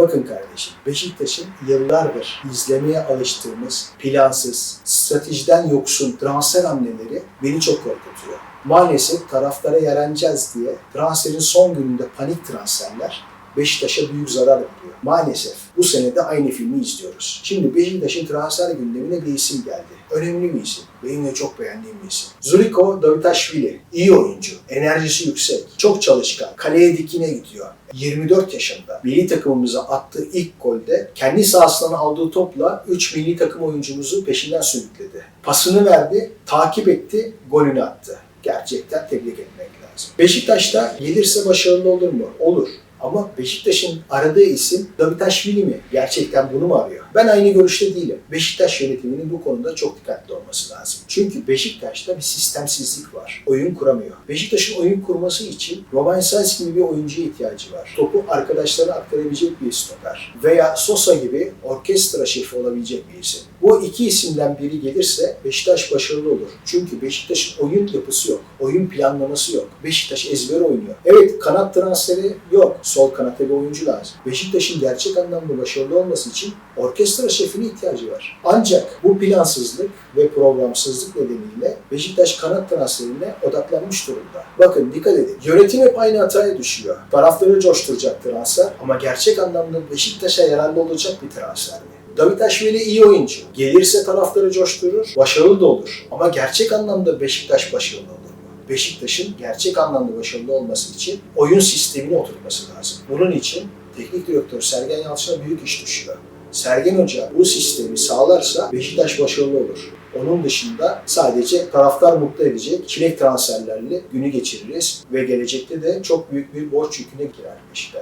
Bakın kardeşim, Beşiktaş'ın yıllardır izlemeye alıştığımız plansız, stratejiden yoksun transfer hamleleri beni çok korkutuyor. Maalesef taraftara yaranacağız diye transferin son gününde panik transferler Beşiktaş'a büyük zarar veriyor. Maalesef bu sene de aynı filmi izliyoruz. Şimdi Beşiktaş'ın transfer gündemine bir isim geldi. Önemli bir isim. Benim de çok beğendiğim bir isim. Zuriko Davutashvili. İyi oyuncu. Enerjisi yüksek. Çok çalışkan. Kaleye dikine gidiyor. 24 yaşında. Milli takımımıza attığı ilk golde kendi sahasından aldığı topla 3 milli takım oyuncumuzu peşinden sürükledi. Pasını verdi, takip etti, golünü attı. Gerçekten tebrik etmek lazım. Beşiktaş'ta gelirse başarılı olur mu? Olur. Ama Beşiktaş'ın aradığı isim Davutashvili mi? Gerçekten bunu mu arıyor? Ben aynı görüşte değilim. Beşiktaş yönetiminin bu konuda çok dikkatli olması lazım. Çünkü Beşiktaş'ta bir sistemsizlik var. Oyun kuramıyor. Beşiktaş'ın oyun kurması için Roman Sainz gibi bir oyuncuya ihtiyacı var. Topu arkadaşlarına aktarabilecek bir stoper. Veya Sosa gibi orkestra şefi olabilecek bir isim. Bu iki isimden biri gelirse Beşiktaş başarılı olur. Çünkü Beşiktaş'ın oyun yapısı yok. Oyun planlaması yok. Beşiktaş ezber oynuyor. Evet kanat transferi yok. Sol kanatta bir oyuncu lazım. Beşiktaş'ın gerçek anlamda başarılı olması için orkestra şefine ihtiyacı var. Ancak bu plansızlık ve programsızlık nedeniyle Beşiktaş kanat transferine odaklanmış durumda. Bakın dikkat edin. Yönetim hep aynı hataya düşüyor. Taraftarı coşturacak transfer ama gerçek anlamda Beşiktaş'a yararlı olacak bir transfer mi? Davutashvili iyi oyuncu. Gelirse taraftarı coşturur, başarılı da olur. Ama gerçek anlamda Beşiktaş başarılı olur? Beşiktaş'ın gerçek anlamda başarılı olması için oyun sistemini oturtması lazım. Bunun için teknik direktör Sergen Yalçın'a büyük iş düşüyor. Sergen Hoca bu sistemi sağlarsa Beşiktaş başarılı olur. Onun dışında sadece taraftar mutlu edecek çilek transferlerle günü geçiririz ve gelecekte de çok büyük bir borç yüküne girer Beşiktaş.